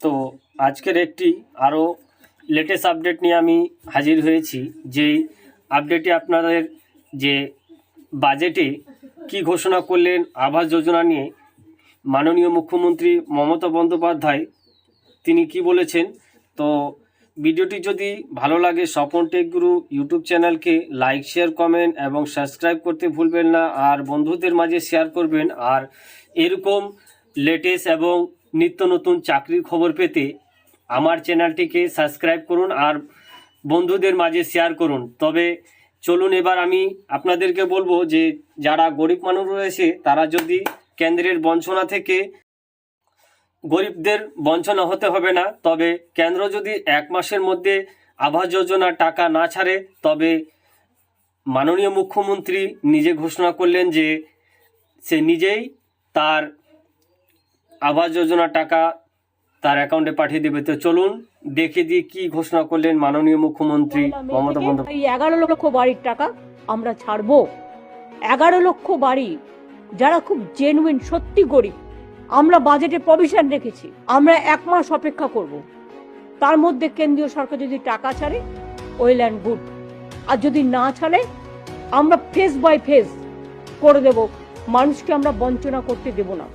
তো আজকের একটি আরও লেটেস্ট আপডেট নিয়ে আমি হাজির হয়েছি, যেই আপডেটে আপনাদের যে বাজেটে কি ঘোষণা করলেন আবাস যোজনা নিয়ে মাননীয় মুখ্যমন্ত্রী মমতা বন্দ্যোপাধ্যায়, তিনি কি বলেছেন? তো ভিডিওটি যদি ভালো লাগে, স্বপন টেক গুরু ইউটিউব চ্যানেলকে লাইক শেয়ার কমেন্ট এবং সাবস্ক্রাইব করতে ভুলবেন না। আর বন্ধুদের মাঝে শেয়ার করবেন। আর এরকম লেটেস্ট এবং নিত্য নতুন চাকরির খবর পেতে আমার চ্যানেলটিকে সাবস্ক্রাইব করুন আর বন্ধুদের মাঝে শেয়ার করুন। তবে চলুন এবার আমি আপনাদেরকে বলব যে, যারা গরিব মানুষ রয়েছে, তারা যদি কেন্দ্রের বঞ্চনা থেকে গরিবদের বঞ্চনা হতে হবে না, তবে কেন্দ্র যদি এক মাসের মধ্যে আবাস যোজনা টাকা না ছাড়ে, তবে মাননীয় মুখ্যমন্ত্রী নিজে ঘোষণা করলেন যে, সে নিজেই তার আবাস যোজনা টাকা তার অ্যাকাউন্টে পাঠিয়ে দেবে। তো চলুন দেখে দিয়ে কি ঘোষণা করলেন মাননীয় মুখ্যমন্ত্রী মমতা বন্দ্যোপাধ্যায়। এগারো লক্ষ বাড়ির টাকা আমরা ছাড়বো। এগারো লক্ষ বাড়ি যারা খুব জেনুইন সত্যি গরিব আমরা বাজেটে প্রভিশন রেখেছি আমরা এক মাস অপেক্ষা করব। তার মধ্যে কেন্দ্রীয় সরকার যদি টাকা ছাড়ে ওয়েল অ্যান্ড গুড আর যদি না ছাড়ে আমরা ফেস বাই ফেস করে দেব। মানুষকে আমরা বঞ্চনা করতে দেব না।